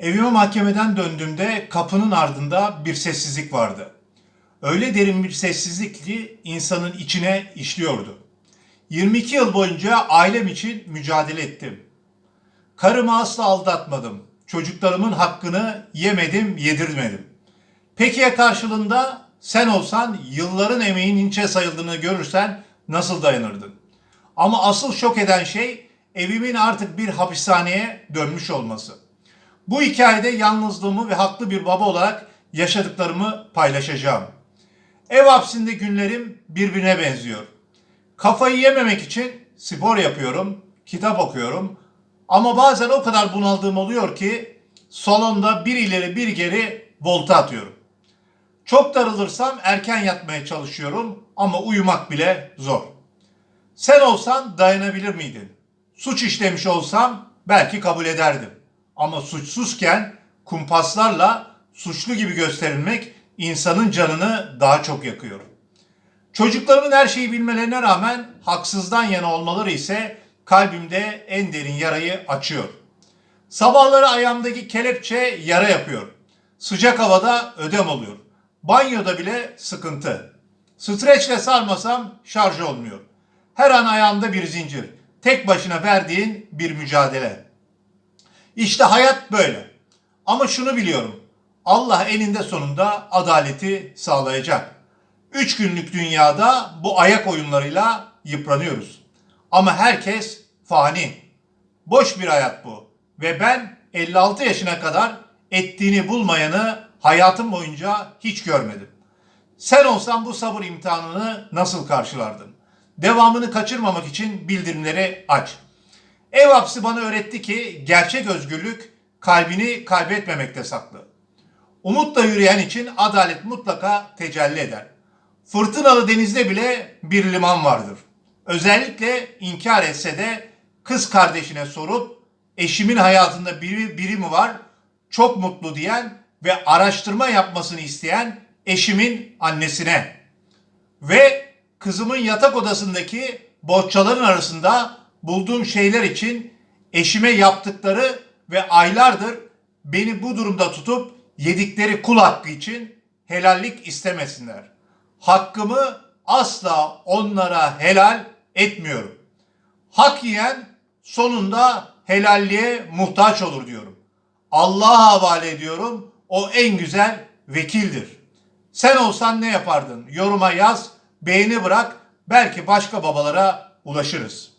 Evime mahkemeden döndüğümde kapının ardında bir sessizlik vardı. Öyle derin bir sessizlik ki insanın içine işliyordu. 22 yıl boyunca ailem için mücadele ettim. Karımı asla aldatmadım. Çocuklarımın hakkını yemedim, yedirmedim. Peki ya karşılığında sen olsan yılların emeğin inçe sayıldığını görürsen nasıl dayanırdın? Ama asıl şok eden şey evimin artık bir hapishaneye dönmüş olması. Bu hikayede yalnızlığımı ve haklı bir baba olarak yaşadıklarımı paylaşacağım. Ev hapsinde günlerim birbirine benziyor. Kafayı yememek için spor yapıyorum, kitap okuyorum. Ama bazen o kadar bunaldığım oluyor ki salonda bir ileri bir geri volta atıyorum. Çok darılırsam erken yatmaya çalışıyorum ama uyumak bile zor. Sen olsan dayanabilir miydin? Suç işlemiş olsam belki kabul ederdim. Ama suçsuzken kumpaslarla suçlu gibi gösterilmek insanın canını daha çok yakıyor. Çocuklarımın her şeyi bilmelerine rağmen haksızdan yana olmaları ise kalbimde en derin yarayı açıyor. Sabahları ayağımdaki kelepçe yara yapıyor. Sıcak havada ödem oluyor. Banyoda bile sıkıntı. Streçle sarmasam şarj olmuyor. Her an ayağında bir zincir. Tek başına verdiğin bir mücadele. İşte hayat böyle. Ama şunu biliyorum. Allah eninde sonunda adaleti sağlayacak. Üç günlük dünyada bu ayak oyunlarıyla yıpranıyoruz. Ama herkes fani. Boş bir hayat bu. Ve ben 56 yaşına kadar ettiğini bulmayanı hayatım boyunca hiç görmedim. Sen olsan bu sabır imtihanını nasıl karşılardın? Devamını kaçırmamak için bildirimleri aç. Ev hapsi bana öğretti ki gerçek özgürlük kalbini kaybetmemekte saklı. Umutla yürüyen için adalet mutlaka tecelli eder. Fırtınalı denizde bile bir liman vardır. Özellikle inkar etse de kız kardeşine sorup eşimin hayatında biri, biri mi var çok mutlu diyen ve araştırma yapmasını isteyen eşimin annesine ve kızımın yatak odasındaki bohçaların arasında bulduğum şeyler için eşime yaptıkları ve aylardır beni bu durumda tutup yedikleri kul hakkı için helallik istemesinler. Hakkımı asla onlara helal etmiyorum. Hak yiyen sonunda helalliğe muhtaç olur diyorum. Allah'a havale ediyorum. O en güzel vekildir. Sen olsan ne yapardın? Yoruma yaz, beğeni bırak. Belki başka babalara ulaşırız.